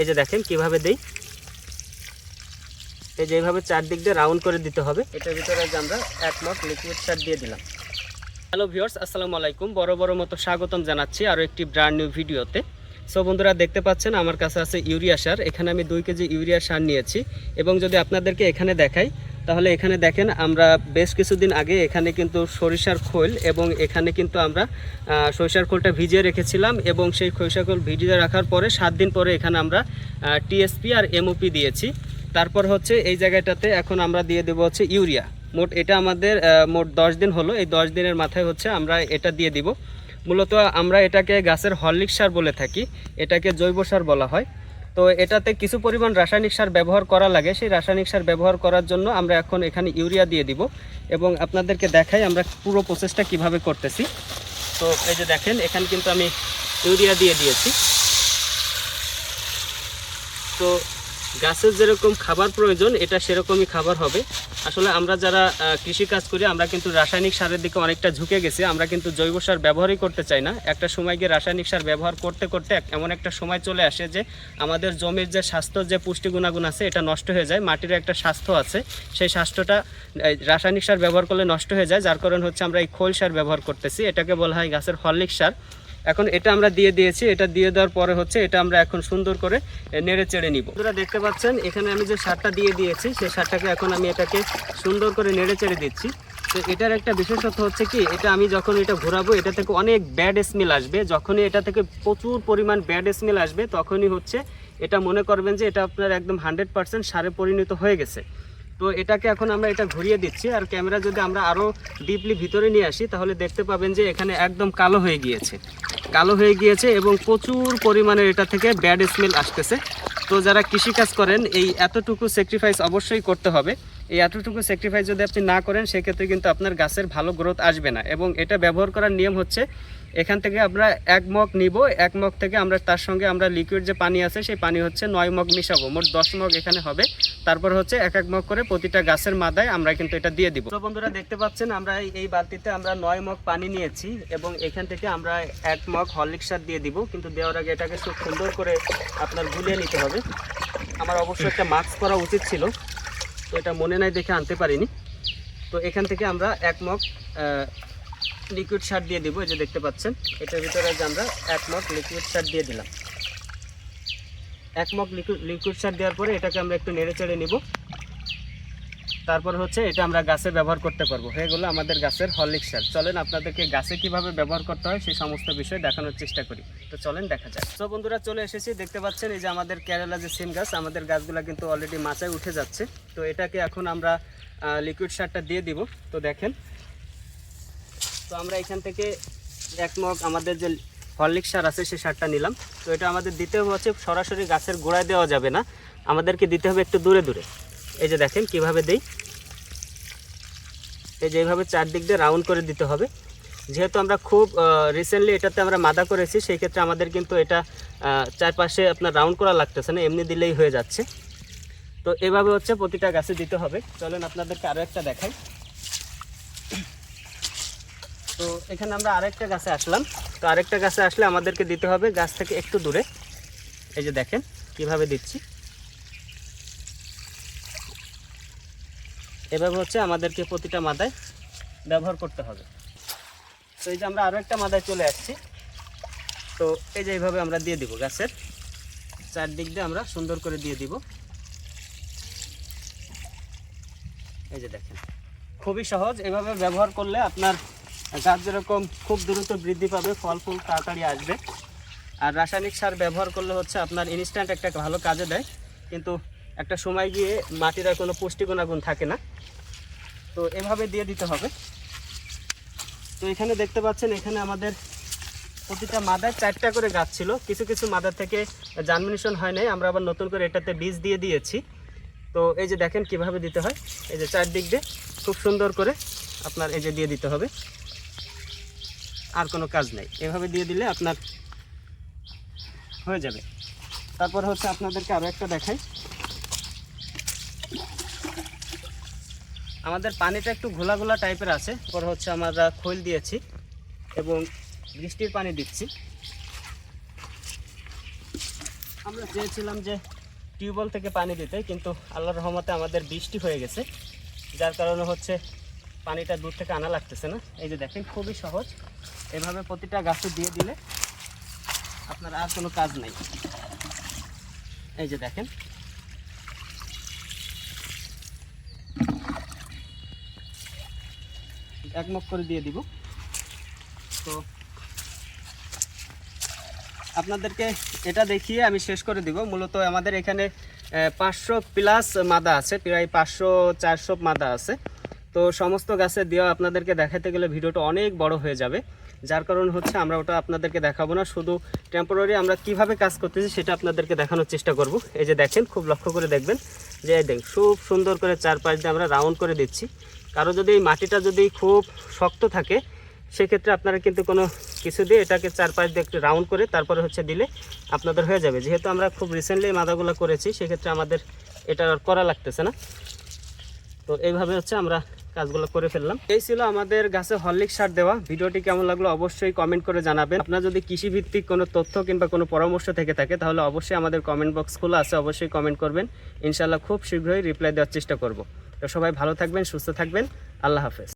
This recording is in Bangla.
এই যে দেখেন কীভাবে দেই? এই যে এইভাবে চারদিক দিয়ে রাউন্ড করে দিতে হবে। এটার ভিতরে যে আমরা এক মগ লিকুইড সার দিয়ে দিলাম। হ্যালো ভিউয়ার্স আসসালামু আলাইকুম। বড় বড় মতো স্বাগতম জানাচ্ছি আরও একটি ব্র্যান্ড নিউ ভিডিওতে সো বন্ধুরা দেখতে পাচ্ছেন আমার কাছে আছে ইউরিয়া সার। এখানে আমি দুই কেজি ইউরিয়া সার নিয়েছি। এবং যদি আপনাদেরকে এখানে দেখাই তাহলে এখানে দেখেন, আমরা বেশ কিছুদিন আগে এখানে কিন্তু সরিষার খোল এবং এখানে কিন্তু আমরা সরিষার খোলটা ভিজিয়ে রেখেছিলাম এবং সেই সরিষার খোল ভিজিয়ে রাখার পরে সাত দিন পরে এখানে আমরা টিএসপি আর এমওপি দিয়েছি। তারপর হচ্ছে এই জায়গাটাতে এখন আমরা দিয়ে দেবো হচ্ছে ইউরিয়া। মোট এটা আমাদের মোট দশ দিন হলো। এই দশ দিনের মাথায় হচ্ছে আমরা এটা দিয়ে দিব। মূলত আমরা এটাকে গাছের হরলিক সার বলে থাকি। এটাকে জৈব সার বলা হয়। তো এটাতে কিছু পরিমাণ রাসায়নিক সার ব্যবহার করা লাগে। সেই রাসায়নিক সার ব্যবহার করার জন্য আমরা এখন এখানে ইউরিয়া দিয়ে দিব এবং আপনাদেরকে দেখাই আমরা পুরো প্রসেসটা কীভাবে করতেছি। তো এই যে দেখেন, এখানে কিন্তু আমি ইউরিয়া দিয়ে দিয়েছি। তো গাছের যেরকম খাবার প্রয়োজন, এটা সেরকমই খাবার হবে। আসলে আমরা যারা কৃষি কাজ করি, আমরা কিন্তু রাসায়নিক সারের দিকে অনেকটা ঝুঁকে গেছি। আমরা কিন্তু জৈব সার ব্যবহারই করতে চাই না। একটা সময় গিয়ে রাসায়নিক সার ব্যবহার করতে করতে এমন একটা সময় চলে আসে যে আমাদের জমির যে স্বাস্থ্য যে পুষ্টি গুণাগুণ আছে, এটা নষ্ট হয়ে যায়। মাটির একটা স্বাস্থ্য আছে। সেই স্বাস্থ্যটা রাসায়নিক সার ব্যবহার করলে নষ্ট হয়ে যায়। যার কারণ হচ্ছে আমরা এই খোল সার ব্যবহার করতেছি। এটাকে বলা হয় গাছের হরলিক সার। এখন এটা আমরা দিয়ে দিয়েছি, এটা দিয়ে দেওয়ার পরে হচ্ছে এটা আমরা এখন সুন্দর করে নেড়ে চেড়ে নিব। আপনারা দেখতে পাচ্ছেন, এখানে আমি যে সারটা দিয়ে দিয়েছি, সেই সারটাকে এখন আমি এটাকে সুন্দর করে নেড়ে চেড়ে দিচ্ছি। তো এটার একটা বিশেষত্ব হচ্ছে কি, এটা আমি যখন এটা ঘোরাবো, এটা থেকে অনেক ব্যাড স্মেল আসবে। যখনই এটা থেকে প্রচুর পরিমাণ ব্যাড স্মেল আসবে, তখনই হচ্ছে এটা মনে করবেন যে এটা আপনার একদম হান্ড্রেড পার্সেন্ট সারে পরিণত হয়ে গেছে। তো এটাকে এখন আমরা এটা ঘুরিয়ে দিচ্ছি। আর ক্যামেরা যদি আমরা আরও ডিপলি ভিতরে নিয়ে আসি, তাহলে দেখতে পাবেন যে এখানে একদম কালো হয়ে গিয়েছে। কালো হয়ে গিয়েছে এবং প্রচুর পরিমাণে এটা থেকে ব্যাড স্মেল আসতেছে। তো যারা কৃষিকাজ করেন, এই এতটুকু স্যাক্রিফাইস অবশ্যই করতে হবে। এই এতটুকু স্যাক্রিফাইস যদি আপনি না করেন, সেক্ষেত্রে কিন্তু আপনার গাছের ভালো গ্রোথ আসবে না। এবং এটা ব্যবহার করার নিয়ম হচ্ছে, এখান থেকে আমরা এক মগ নিব, এক মগ থেকে আমরা তার সঙ্গে আমরা লিকুইড যে পানি আছে, সেই পানি হচ্ছে নয় মগ মিশাবো। মোট দশ মগ এখানে হবে। তারপর হচ্ছে এক এক মগ করে প্রতিটা গাছের মাদায় আমরা কিন্তু এটা দিয়ে দিব। বন্ধুরা দেখতে পাচ্ছেন, আমরা এই- বালতিতে আমরা নয় মগ পানি নিয়েছি এবং এখান থেকে আমরা এক মগ হরলিক সার দিয়ে দিব। কিন্তু দেওয়ার আগে এটাকে খুব সুন্দর করে আপনার গুলিয়ে নিতে হবে। আমার অবশ্যই একটা মাস্ক করা উচিত ছিল, তো এটা মনে নাই দেখে আনতে পারিনি। তো এখান থেকে আমরা এক মগ লিকুইড সার দিয়ে দিব, এই যে দেখতে পাচ্ছেন। এটার ভিতরে আমরা এক মগ লিকুইড সার দিয়ে দিলাম। এক মগ লিকুইড সার দেওয়ার পরে এটাকে আমরা একটু নেড়ে চেড়ে নিব। তারপর হচ্ছে এটা আমরা গাছে ব্যবহার করতে পারব। হয়ে গেলো আমাদের গাছের হরলিক্স সার। চলেন আপনাদেরকে গাছে কীভাবে ব্যবহার করতে হয় সেই সমস্ত বিষয় দেখানোর চেষ্টা করি। তো চলেন দেখা যায় তো বন্ধুরা চলে এসেছি, দেখতে পাচ্ছেন এই যে আমাদের কেরালা যে সিম গাছ, আমাদের গাছগুলো কিন্তু অলরেডি মাচায় উঠে যাচ্ছে। তো এটাকে এখন আমরা লিকুইড সারটা দিয়ে দিব। তো দেখেন। তো আমরা এখান থেকে এক মগ আমাদের যে হরলিক্স সার আছে সেই সারটা নিলাম। তো এটা আমাদের দিতে হচ্ছে সরাসরি গাছের গোড়ায় দেওয়া যাবে না। আমাদেরকে দিতে হবে একটু দূরে দূরে। এই যে দেখেন কীভাবে দেই। এই যে এইভাবে চারদিক দিয়ে রাউন্ড করে দিতে হবে। যেহেতু আমরা খুব রিসেন্টলি এটাতে আমরা মাদা করেছি, সেই ক্ষেত্রে আমাদের কিন্তু এটা চারপাশে আপনার রাউন্ড করা লাগতেছে না, এমনি দিলেই হয়ে যাচ্ছে। তো এভাবে হচ্ছে প্রতিটা গাছে দিতে হবে। চলেন আপনাদেরকে আরও একটা দেখাই। তো এখানে আমরা আরেকটা গাছে আসলাম। তো আরেকটা গাছে আসলে আমাদেরকে দিতে হবে, গাছ থেকে একটু দূরে। এই যে দেখেন, কীভাবে দিচ্ছি। এভাবে হচ্ছে আমাদেরকে প্রতিটা মাদায় ব্যবহার করতে হবে। তো এই যে আমরা আরও একটা মাদায় চলে আসছি। তো এই যে এইভাবে আমরা দিয়ে দিব গাছের। চারদিক দিয়ে আমরা সুন্দর করে দিয়ে দিব। এই যে দেখেন, খুবই সহজ। এভাবে ব্যবহার করলে আপনার গাছ যেরকম খুব দ্রুত বৃদ্ধি পাবে, ফল ফুল তাড়াতাড়ি আসবে। আর রাসায়নিক সার ব্যবহার করলে হচ্ছে আপনার ইনস্ট্যান্ট একটা ভালো কাজে দেয়। কিন্তু একটা সময় গিয়ে মাটির আর কোনো পুষ্টি গুণাগুণ থাকে না। তো এভাবে দিয়ে দিতে হবে। তো এখানে দেখতে পাচ্ছেন, এখানে আমাদের প্রতিটা মাদায় চারটা করে গাছ ছিল। কিছু কিছু মাদার থেকে জার্মিনেশন হয় নাই, আমরা আবার নতুন করে এটাতে বীজ দিয়ে দিয়েছি। তো এই যে দেখেন কীভাবে দিতে হয়। এই যে চারদিক দিয়ে খুব সুন্দর করে আপনার এই যে দিয়ে দিতে হবে। আর কোনো কাজ নেই। এভাবে দিয়ে দিলে আপনার হয়ে যাবে। তারপর হচ্ছে আপনাদেরকে আরও একটা দেখাই। আমাদের পানিটা একটু ঘোলা ঘোলা টাইপের আছে। পরে হচ্ছে আমরা খৈল দিয়েছি এবং বৃষ্টির পানি দিচ্ছি। আমরা চেয়েছিলাম যে টিউবওয়েল থেকে পানি দিতে, কিন্তু আল্লাহর রহমতে আমাদের বৃষ্টি হয়ে গেছে। যার কারণে হচ্ছে পানিটা দূর থেকে আনা লাগতেছে না। এই যে দেখেন, খুবই সহজ। এভাবে প্রতিটা গাছে দিয়ে দিলে আপনার আর কোনো কাজ নেই। এই যে দেখেন। এক মুখ করে দিয়ে দিব। তো আপনাদেরকে এটা দেখিয়ে আমি শেষ করে দিব। মূলত আমাদের এখানে পাঁচশো প্লাস মাদা আছে, প্রায় পাঁচশো, চারশো মাদা আছে। তো সমস্ত গাছে দেওয়া আপনাদেরকে দেখাতে গেলে ভিডিওটা অনেক বড় হয়ে যাবে। যার কারণ হচ্ছে আমরা ওটা আপনাদেরকে দেখাবো না, শুধু টেম্পোরারি আমরা কীভাবে কাজ করতেছি সেটা আপনাদেরকে দেখানোর চেষ্টা করব। এই যে দেখেন, খুব লক্ষ্য করে দেখবেন যে দেখ খুব সুন্দর করে চারপাশ দিয়ে আমরা রাউন্ড করে দিচ্ছি। কারও যদি এই মাটিটা যদি খুব শক্ত থাকে, সেক্ষেত্রে আপনারা কিন্তু কোনো কিছু দিয়ে এটাকে চারপাশ দিয়ে একটু রাউন্ড করে তারপরে হচ্ছে দিলে আপনাদের হয়ে যাবে। যেহেতু আমরা খুব রিসেন্টলি মাদাগুলো করেছি, সেক্ষেত্রে আমাদের এটা আর করা লাগতেছে না। তো এইভাবে হচ্ছে আমরা কাজগুলো করে ফেললাম। এই ছিল আমাদের গাছে হরলিক সার দেওয়া। ভিডিওটি কেমন লাগল অবশ্যই কমেন্ট করে জানাবেন। আপনার যদি কৃষি ভিত্তিক কোনো তথ্য কিংবা কোনো পরামর্শ থেকে থাকে, তাহলে অবশ্যই আমাদের কমেন্ট বক্স খোলা আছে, অবশ্যই কমেন্ট করবেন। ইনশাল্লাহ খুব শীঘ্রই রিপ্লাই দেওয়ার চেষ্টা করব। তো সবাই ভালো থাকবেন, সুস্থ থাকবেন। আল্লাহ হাফেজ।